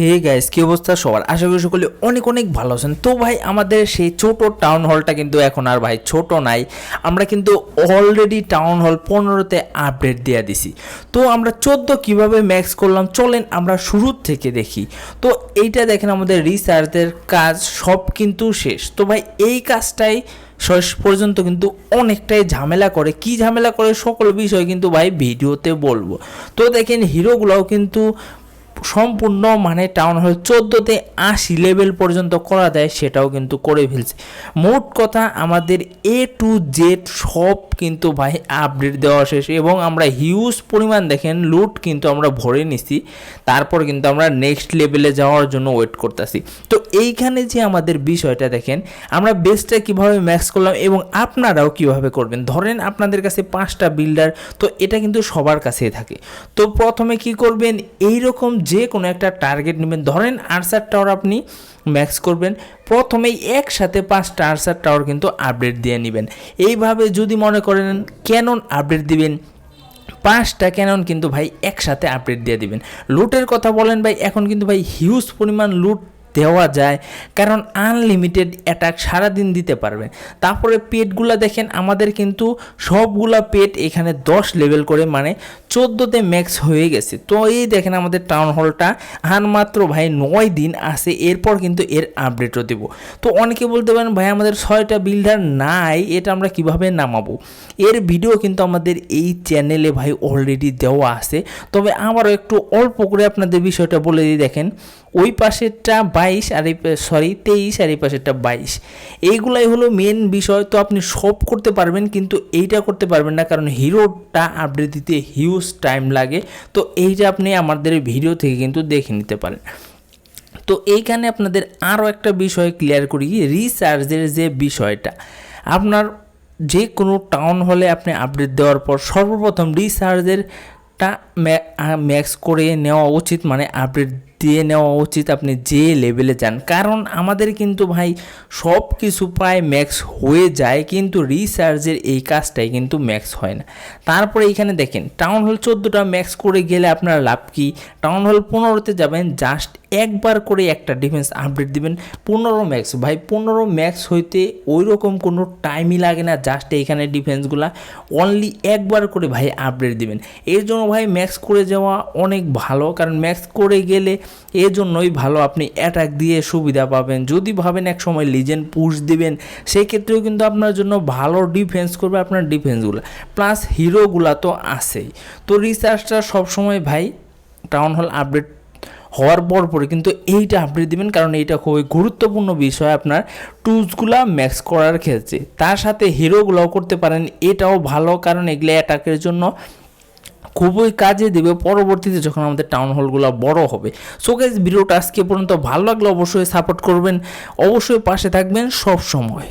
Hey guys কি অবস্থা সবার? আশা করি সকলে অনেক অনেক ভালো আছেন। তো ভাই, আমাদের সেই ছোট টাউন হলটা কিন্তু এখন আর ভাই ছোট নাই। আমরা কিন্তু অলরেডি টাউন হল পনেরোতে আপডেট দিয়ে দিছি। তো আমরা চোদ্দ কীভাবে ম্যাক্স করলাম? চলেন আমরা শুরুর থেকে দেখি। তো এইটা দেখেন আমাদের রিসার্চের কাজ সব কিন্তু শেষ। তো ভাই, এই কাজটাই শেষ পর্যন্ত কিন্তু অনেকটাই ঝামেলা করে। কি ঝামেলা করে? সকল বিষয় কিন্তু ভাই ভিডিওতে বলব। তো দেখেন হিরোগুলোও কিন্তু সম্পূর্ণ মানে টাউন হল চোদ্দোতে আশি লেভেল পর্যন্ত করা দেয় সেটাও কিন্তু করে ফেলছে। মোট কথা আমাদের এ টু জেড সব কিন্তু ভাই আপডেট দেওয়া শেষ এবং আমরা হিউজ পরিমাণ দেখেন লুট কিন্তু আমরা ভরে নিছি। তারপর কিন্তু আমরা নেক্সট লেভেলে যাওয়ার জন্য ওয়েট করতেছি। তো এইখানে যে আমাদের বিষয়টা দেখেন, আমরা বেসটা কীভাবে ম্যাক্স করলাম এবং আপনারাও কীভাবে করবেন? ধরেন আপনাদের কাছে পাঁচটা বিল্ডার তো এটা কিন্তু সবার কাছেই থাকে। তো প্রথমে কি করবেন? এই রকম যে কোনো একটা টার্গেট নেবেন। ধরেন আনসার টাওয়ার আপনি ম্যাক্স করবেন, প্রথমেই একসাথে পাঁচটা আনসার টাওয়ার কিন্তু আপডেট দিয়ে নেবেন। এইভাবে যদি মনে করেন ক্যানন আপডেট দিবেন, পাঁচটা ক্যানন কিন্তু ভাই একসাথে আপডেট দিয়ে দিবেন। লুটের কথা বলেন ভাই, এখন কিন্তু ভাই হিউজ পরিমাণ লুট দেওয়া যায়, কারণ আনলিমিটেড অ্যাটাক সারাদিন দিতে পারবেন। তারপরে পেটগুলা দেখেন, আমাদের কিন্তু সবগুলা পেট এখানে দশ লেভেল করে মানে চোদ্দোতে ম্যাক্স হয়ে গেছে। তো এই দেখেন আমাদের টাউন হলটা আর ভাই নয় দিন আছে, এরপর কিন্তু এর আপডেটও দেবো। তো অনেকে বলতে পারেন, ভাই, আমাদের ছয়টা বিল্ডার নাই, এটা আমরা কীভাবে নামাবো? এর ভিডিও কিন্তু আমাদের এই চ্যানেলে ভাই অলরেডি দেওয়া আছে। তবে আমারও একটু অল্প করে আপনাদের বিষয়টা বলে দিই, দেখেন। ওই পাশেরটা বাইশ, আর এই সরি তেইশ, আর এই পাশেরটা বাইশ। এইগুলাই হলো মেন বিষয়, তো আপনি সব করতে পারবেন, কিন্তু এইটা করতে পারবেন না, কারণ হিরোটা আপডেট দিতে হিউজ টাইম লাগে। তো এইটা আপনি আমাদের ভিডিও থেকে কিন্তু দেখে নিতে পারেন। তো এইখানে আপনাদের আরও একটা বিষয় ক্লিয়ার করি রিচার্জের যে বিষয়টা, আপনার যে কোনো টাউন হলে আপনি আপডেট দেওয়ার পর সর্বপ্রথম রিচার্জেরটা ম্যাক্স করে নেওয়া উচিত মানে আপডেট দিয়ে নেওয়া উচিত, আপনি যে লেভেলে যান। কারণ আমাদের কিন্তু ভাই সব কিছু প্রায় ম্যাক্স হয়ে যায়, কিন্তু রিসার্চের এই কাজটাই কিন্তু ম্যাক্স হয় না। তারপরে এখানে দেখেন টাউন হল চোদ্দোটা ম্যাক্স করে গেলে আপনার লাভ কি? টাউন হল পনেরোতে যাবেন জাস্ট একবার করে একটা ডিফেন্স আপডেট দিবেন। পনেরো ম্যাক্স ভাই, পনেরো ম্যাক্স হইতে ওই রকম কোনো টাইমই লাগে না জাস্ট এইখানে ডিফেন্সগুলা অনলি একবার করে ভাই আপডেট দিবেন। এর জন্য ভাই ম্যাক্স করে যাওয়া অনেক ভালো, কারণ ম্যাক্স করে গেলে এর জন্যই ভালো আপনি অ্যাটাক দিয়ে সুবিধা পাবেন। যদি ভাবেন এক সময় লিজেন্ড পুশ দিবেন সেই ক্ষেত্রেও কিন্তু আপনার জন্য ভালো ডিফেন্স করবে আপনার ডিফেন্সগুলো প্লাস হিরোগুলা তো আছেই। তো রিসার্চটা সবসময় ভাই টাউন হল আপডেট হওয়ার পর পরে কিন্তু এইটা আপডেট দিবেন, কারণ এইটা খুবই গুরুত্বপূর্ণ বিষয় আপনার টুলসগুলা ম্যাক্স করার ক্ষেত্রে। তার সাথে হিরোগুলোও করতে পারেন, এটাও ভালো, কারণ এগুলো অ্যাটাকের জন্য খুবই কাজে দেবে পরবর্তীতে যখন আমাদের টাউন হলগুলো বড় হবে। সো গাইজ ভিডিওটা আজকে পর্যন্ত ভালো লাগলে অবশ্যই সাপোর্ট করবেন। অবশ্যই পাশে থাকবেন সব সময়